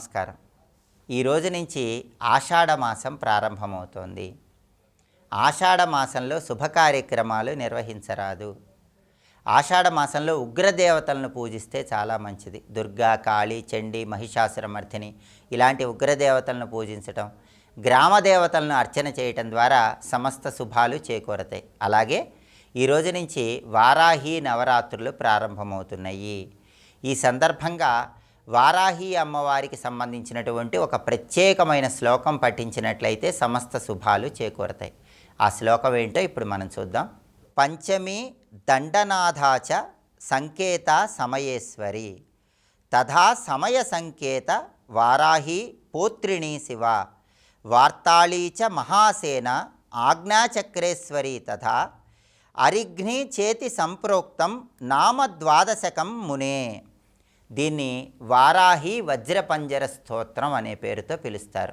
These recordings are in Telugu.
నమస్కారం. ఈ రోజు నుంచి ఆషాఢ మాసం ప్రారంభమవుతోంది. ఆషాఢ మాసంలో శుభ కార్యక్రమాలు నిర్వహించరాదు. ఆషాఢ మాసంలో ఉగ్రదేవతలను పూజిస్తే చాలా మంచిది. దుర్గా కాళీ చండి మహిషాసురమర్థిని ఇలాంటి ఉగ్రదేవతలను పూజించటం గ్రామ దేవతలను అర్చన చేయటం ద్వారా సమస్త శుభాలు చేకూరతాయి. అలాగే ఈ రోజు నుంచి వారాహి నవరాత్రులు ప్రారంభమవుతున్నాయి. ఈ సందర్భంగా వారాహి అమ్మవారికి సంబంధించినటువంటి ఒక ప్రత్యేకమైన శ్లోకం పఠించినట్లయితే సమస్త శుభాలు చేకూరతాయి. ఆ శ్లోకం ఏంటో ఇప్పుడు మనం చూద్దాం. పంచమి దండనాథాచ సంకేత సమయేశ్వరి. తథా సమయ సంకేత వారాహి పోత్రిణీ శివ. వార్తాళీ చ మహాసేన ఆజ్ఞాచక్రేశ్వరి తథా. అరిఘ్ని చేతి సంప్రోక్తం నామద్వాదశకం మునే. దీన్ని వారాహి వజ్రపంజర స్తోత్రం అనే పేరుతో పిలుస్తారు.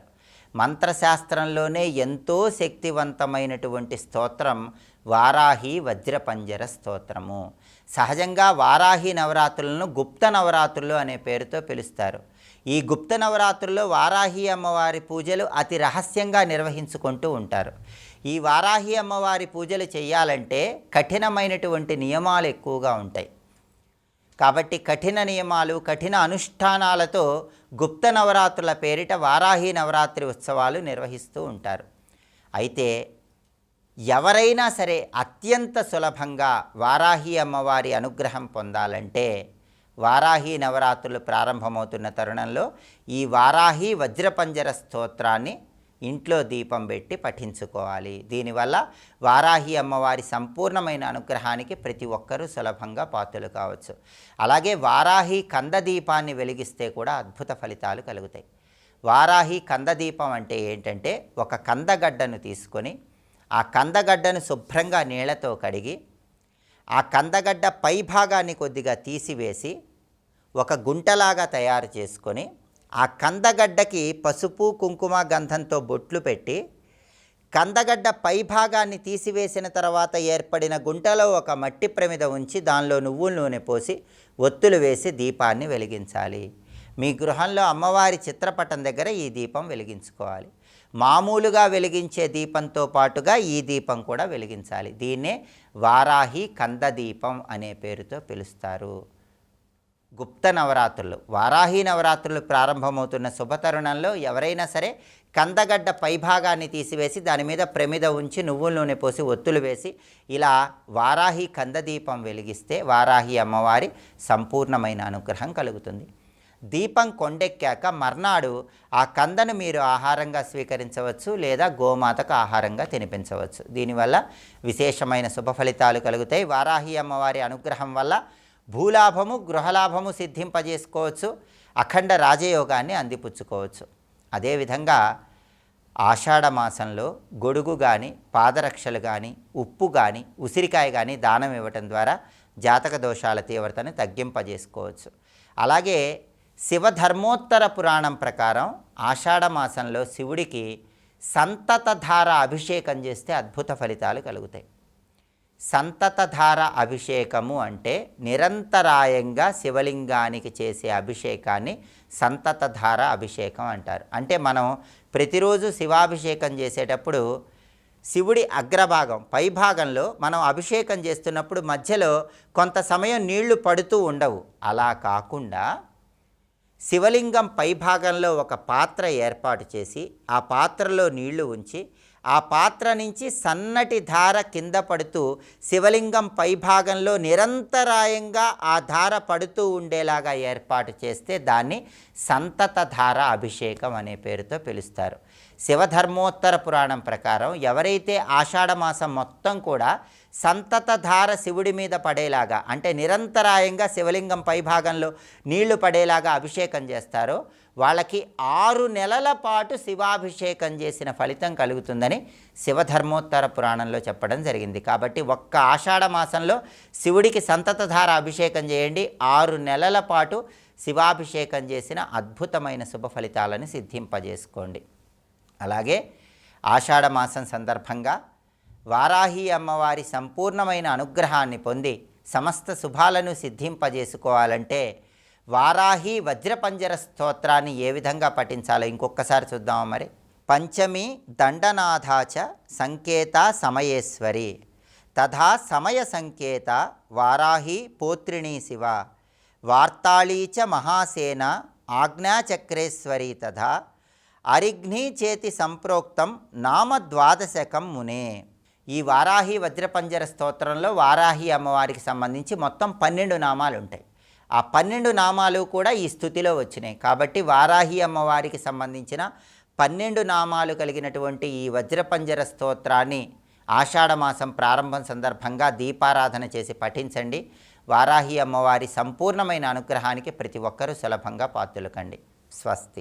మంత్రశాస్త్రంలోనే ఎంతో శక్తివంతమైనటువంటి స్తోత్రం వారాహి వజ్రపంజర స్తోత్రము. సహజంగా వారాహి నవరాత్రులను గుప్త నవరాత్రులు అనే పేరుతో పిలుస్తారు. ఈ గుప్త నవరాత్రుల్లో వారాహి అమ్మవారి పూజలు అతి రహస్యంగా నిర్వహించుకుంటూ ఉంటారు. ఈ వారాహి అమ్మవారి పూజలు చేయాలంటే కఠినమైనటువంటి నియమాలు ఎక్కువగా ఉంటాయి. కాబట్టి కఠిన నియమాలు కఠిన అనుష్ఠానాలతో గుప్త నవరాత్రుల పేరిట వారాహి నవరాత్రి ఉత్సవాలు నిర్వహిస్తూ ఉంటారు. అయితే ఎవరైనా సరే అత్యంత సులభంగా వారాహి అమ్మవారి అనుగ్రహం పొందాలంటే వారాహి నవరాత్రులు ప్రారంభమవుతున్న తరుణంలో ఈ వారాహి వజ్రపంజర స్తోత్రాన్ని ఇంట్లో దీపం పెట్టి పఠించుకోవాలి. దీనివల్ల వారాహి అమ్మవారి సంపూర్ణమైన అనుగ్రహానికి ప్రతి ఒక్కరూ సులభంగా పాత్రలు కావచ్చు. అలాగే వారాహి కంద దీపాన్ని వెలిగిస్తే కూడా అద్భుత ఫలితాలు కలుగుతాయి. వారాహి కంద దీపం అంటే ఏంటంటే ఒక కందగడ్డను తీసుకొని ఆ కందగడ్డను శుభ్రంగా నీళ్ళతో కడిగి ఆ కందగడ్డ పై భాగాన్ని కొద్దిగా తీసివేసి ఒక గుంటలాగా తయారు చేసుకొని ఆ కందగడ్డకి పసుపు కుంకుమ గంధంతో బొట్లు పెట్టి కందగడ్డ పై భాగాన్ని తీసివేసిన తర్వాత ఏర్పడిన గుంటలో ఒక మట్టి ప్రమిద ఉంచి దానిలో నువ్వుల నూనె పోసి ఒత్తులు వేసి దీపాన్ని వెలిగించాలి. మీ గృహంలో అమ్మవారి చిత్రపటం దగ్గర ఈ దీపం వెలిగించుకోవాలి. మామూలుగా వెలిగించే దీపంతో పాటుగా ఈ దీపం కూడా వెలిగించాలి. దీన్నే వారాహి కంద దీపం అనే పేరుతో పిలుస్తారు. గుప్త నవరాత్రులు వారాహి నవరాత్రులు ప్రారంభమవుతున్న శుభతరుణంలో ఎవరైనా సరే కందగడ్డ పైభాగాన్ని తీసివేసి దాని మీద ప్రమిద ఉంచి నువ్వుల నూనె పోసి ఒత్తులు వేసి ఇలా వారాహి కందదీపం వెలిగిస్తే వారాహి అమ్మవారి సంపూర్ణమైన అనుగ్రహం కలుగుతుంది. దీపం కొండెక్కాక మర్నాడు ఆ కందను మీరు ఆహారంగా స్వీకరించవచ్చు లేదా గోమాతకు ఆహారంగా తినిపించవచ్చు. దీనివల్ల విశేషమైన శుభ ఫలితాలు కలుగుతాయి. వారాహి అమ్మవారి అనుగ్రహం వల్ల భూలాభము గృహలాభము సిద్ధింపజేసుకోవచ్చు అఖండ రాజయోగాన్ని అందిపుచ్చుకోవచ్చు. అదేవిధంగా ఆషాఢ మాసంలో గొడుగు కానీ పాదరక్షలు కానీ ఉప్పు కానీ ఉసిరికాయ కానీ దానం ఇవ్వటం ద్వారా జాతక దోషాల తీవ్రతను తగ్గింపజేసుకోవచ్చు. అలాగే శివధర్మోత్తర పురాణం ప్రకారం ఆషాఢ మాసంలో శివుడికి సంతతధార అభిషేకం చేస్తే అద్భుత ఫలితాలు కలుగుతాయి. సంతతధార అభిషేకము అంటే నిరంతరాయంగా శివలింగానికి చేసే అభిషేకాన్ని సంతతధార అభిషేకం అంటారు. అంటే మనం ప్రతిరోజు శివాభిషేకం చేసేటప్పుడు శివుడి అగ్రభాగం పైభాగంలో మనం అభిషేకం చేస్తున్నప్పుడు మధ్యలో కొంత సమయం నీళ్ళు పడుతూ ఉండవు. అలా కాకుండా శివలింగం పైభాగంలో ఒక పాత్ర ఏర్పాటు చేసి ఆ పాత్రలో నీళ్ళు ఉంచి ఆ పాత్ర నుంచి సన్నటి ధార కింద పడుతూ శివలింగం పైభాగంలో నిరంతరాయంగా ఆ ధార పడుతూ ఉండేలాగా ఏర్పాటు చేస్తే దాన్ని సంతత ధార అభిషేకం అనే పేరుతో పిలుస్తారు. శివధర్మోత్తర పురాణం ప్రకారం ఎవరైతే ఆషాఢమాసం మొత్తం కూడా సంతత ధార శివుడి మీద పడేలాగా అంటే నిరంతరాయంగా శివలింగం పైభాగంలో నీళ్ళు పడేలాగా అభిషేకం చేస్తారో వాళ్ళకి ఆరు నెలల పాటు శివాభిషేకం చేసిన ఫలితం కలుగుతుందని శివధర్మోత్తర పురాణంలో చెప్పడం జరిగింది. కాబట్టి ఒక్క ఆషాఢ మాసంలో శివుడికి సంతతధార అభిషేకం చేయండి. ఆరు నెలల పాటు శివాభిషేకం చేసిన అద్భుతమైన శుభ ఫలితాలను సిద్ధింపజేసుకోండి. అలాగే ఆషాఢ మాసం సందర్భంగా వారాహి అమ్మవారి సంపూర్ణమైన అనుగ్రహాన్ని పొంది సమస్త శుభాలను సిద్ధింపజేసుకోవాలంటే వారాహి వజ్రపంజర స్తోత్రాన్ని ఏ విధంగా పఠించాలో ఇంకొకసారి చూద్దామా మరి. పంచమి దండనాథాచ సంకేత సమయేశ్వరి. తథా సమయ సంకేత వారాహి పోత్రిణీ శివ. వార్తాళీ చ మహాసేన ఆజ్ఞాచక్రేశ్వరి తథా. అరిఘ్ని చేతి సంప్రోక్తం నామ ద్వాదశకం మునే. ఈ వారాహి వజ్రపంజర స్తోత్రంలో వారాహి అమ్మవారికి సంబంధించి మొత్తం పన్నెండు నామాలు ఉంటాయి ఆ పన్నెండు నామాలు కూడా ఈ స్థుతిలో వచ్చినాయి. కాబట్టి వారాహి అమ్మవారికి సంబంధించిన పన్నెండు నామాలు కలిగినటువంటి ఈ వజ్రపంజర స్తోత్రాన్ని ఆషాఢమాసం ప్రారంభం సందర్భంగా దీపారాధన చేసి పఠించండి. వారాహి అమ్మవారి సంపూర్ణమైన అనుగ్రహానికి ప్రతి ఒక్కరూ సులభంగా పాత్రలుకండి స్వస్తి.